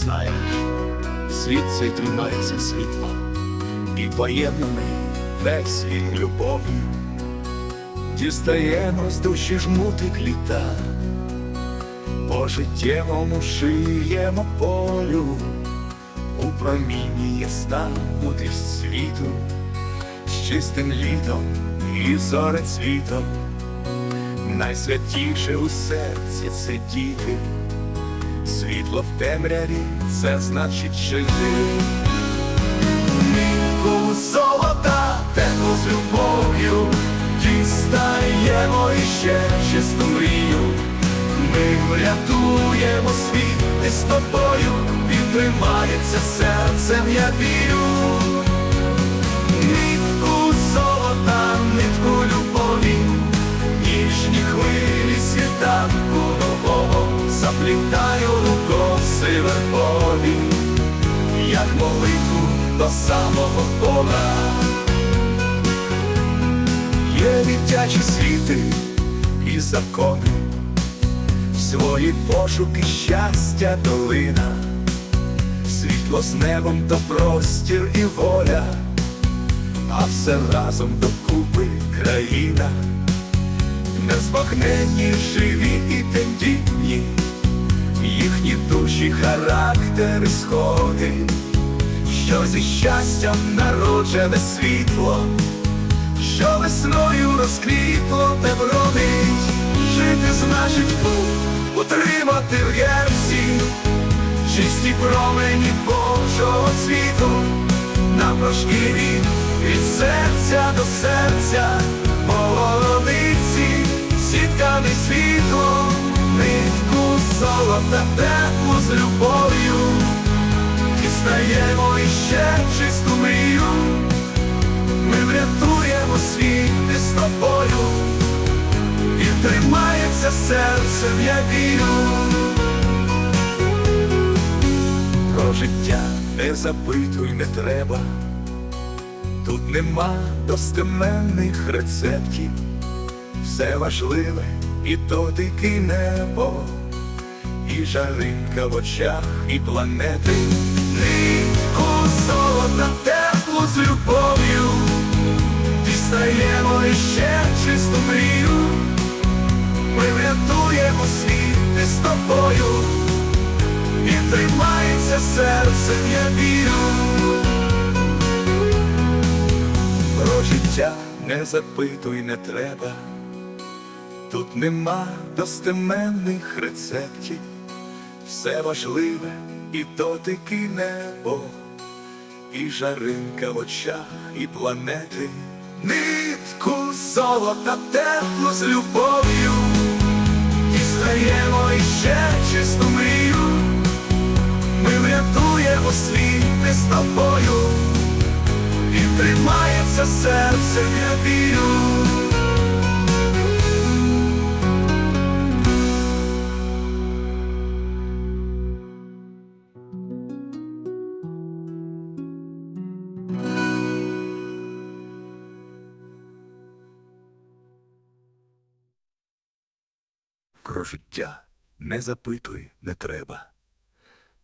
знаєш, світ цей тримається світла і поєднаний весь він любов'ю. Дістаємо з душі жмутик літа, по життєвому шиємо полю, у промінні ясна мудрість світу, з чистим літом і зорецвітом, найсвятіше у серці це діти, світло в темряві це значить жити. Нитку золота, тепло з любов'ю, дістаємо іще чисту мрію. Ми врятуємо світ і з тобою, підтримається серцем, я вірю. Заплітаю у коси вербові як молитву до самого Бога. Є дитячі світи і закони, свої пошуки щастя долина, світло з небом то простір і воля, а все разом докупи країна, незбагненні живі і тендітні характери сходи, що зі щастям народжене світло, що весною розквітло те вродить, жити значить путь, утримати в герці, чисті промені Божого світу, на прошкірі від серця до серця, молодиці, сітками світло, нитку золота тепло з любов'ю, дістаємо іще чисту мрію, ми врятуємо світ із тобою, і тримається серцем, я вірю. Про життя не запитуй, не треба, тут нема достеменних рецептів, все важливе і дотики небо, і жаринка в очах, і планети, нитку золота тепло з любов'ю, дістаємо іще чисту мрію, ми врятуємо світ із тобою, і тримається серцем, я вірю. Про життя не запитуй, не треба. Тут нема достеменних рецептів, все важливе і дотики небо, і жаринка в очах, і планети, нитку золота тепло з любов'ю, дістаємо іще чисту мрію, ми врятуємо світ із тобою, і тримається серце, я вірю. Про життя. Не запитуй, не треба.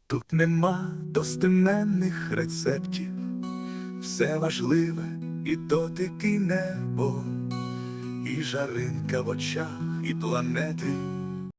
Тут нема достеменних рецептів, все важливе і дотики небо, і жаринка в очах, і планети,